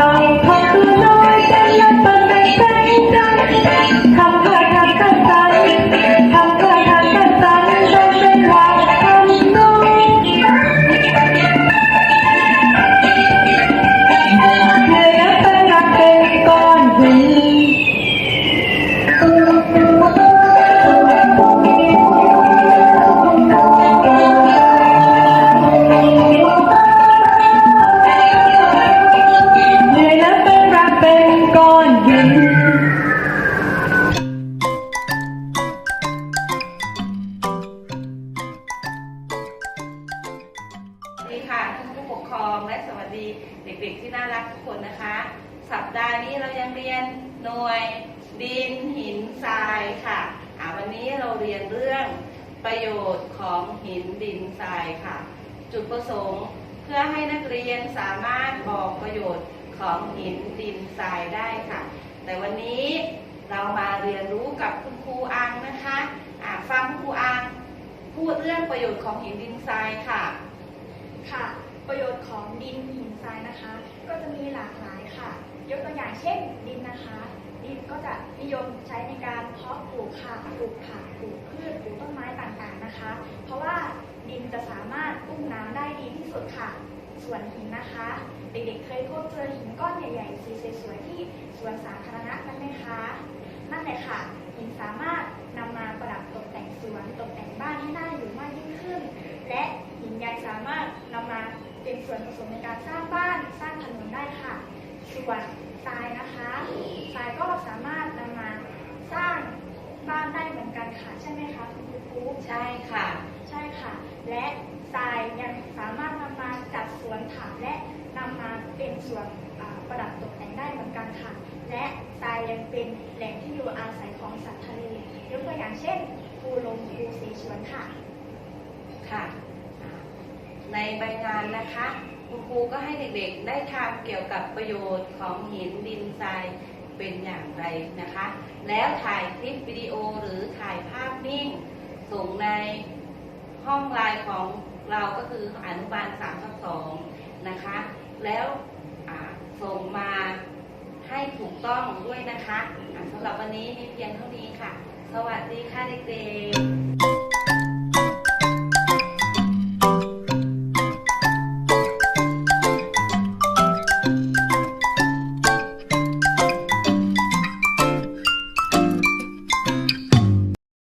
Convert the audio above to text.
ต้องพักน้อยแต่ยังต้องใจใจคำ ด็กๆที่น่ารักทุกคนนะคะ สัปดาห์นี้เรายังเรียนหน่วยดินหินทรายค่ะอ่าวันนี้เราเรียนเรื่องประโยชน์ของหินดินทรายค่ะ จุดประสงค์เพื่อให้นักเรียนสามารถบอกประโยชน์ของหินดินทรายได้ค่ะ แต่วันนี้เรามาเรียนรู้กับคุณครูอังนะคะอ่าฟังคุณครูอังพูดเรื่องประโยชน์ของหินดินทรายค่ะค่ะ ประโยชน์ของดินหินทรายนะคะ ก็จะมีหลากหลายค่ะ ยกตัวอย่างเช่นดินนะคะ ดินก็จะนิยมใช้ในการเพาะปลูกค่ะปลูกผักปลูกพืชปลูกต้นไม้ต่างๆนะคะ เพราะว่าดินจะสามารถอุ้มน้ำได้ดีที่สุดค่ะ ส่วนหินนะคะ เด็กๆเคยพบเจอหินก้อนใหญ่ๆสีสวยๆที่สวนสาธารณะกันไหมคะนั่นแหละค่ะหินสามารถนำมาประดับตกแต่งสวนตกแต่งบ้านให้น่าอยู่มากยิ่งขึ้น และหินยังสามารถนำมาเป็นส่วนผสมในการสร้างบ้านสร้างถนนได้ค่ะ ส่วนทรายนะคะทรายก็สามารถนำมาสร้างบ้านได้เหมือนกันค่ะ ใช่ไหมคะคุณครูปุ๊ใช่ค่ะ ใช่ค่ะ และทรายยังสามารถนำมาจัดสวนถางและนำมาเป็นส่วนอ่าประดับตกแต่งได้เหมือนกันค่ะ และทรายยังเป็นแหล่งที่อยู่อาศัยของสัตว์ทะเลยกตัวอย่างเช่นปูลมปูเสฉวนค่ะค่ะ ในใบงานนะคะ คุณครูก็ให้เด็กๆ ได้ทำเกี่ยวกับประโยชน์ของหินดินทรายเป็นอย่างไรนะคะ แล้วถ่ายคลิปวิดีโอหรือถ่ายภาพนิ่ง ส่งในห้องไลน์ของเราก็คืออนุบาล3ทับ2นะคะ แล้วส่งมาให้ถูกต้องด้วยนะคะสำหรับวันนี้มีเพียงเท่านี้ค่ะ สวัสดีค่ะเด็กๆ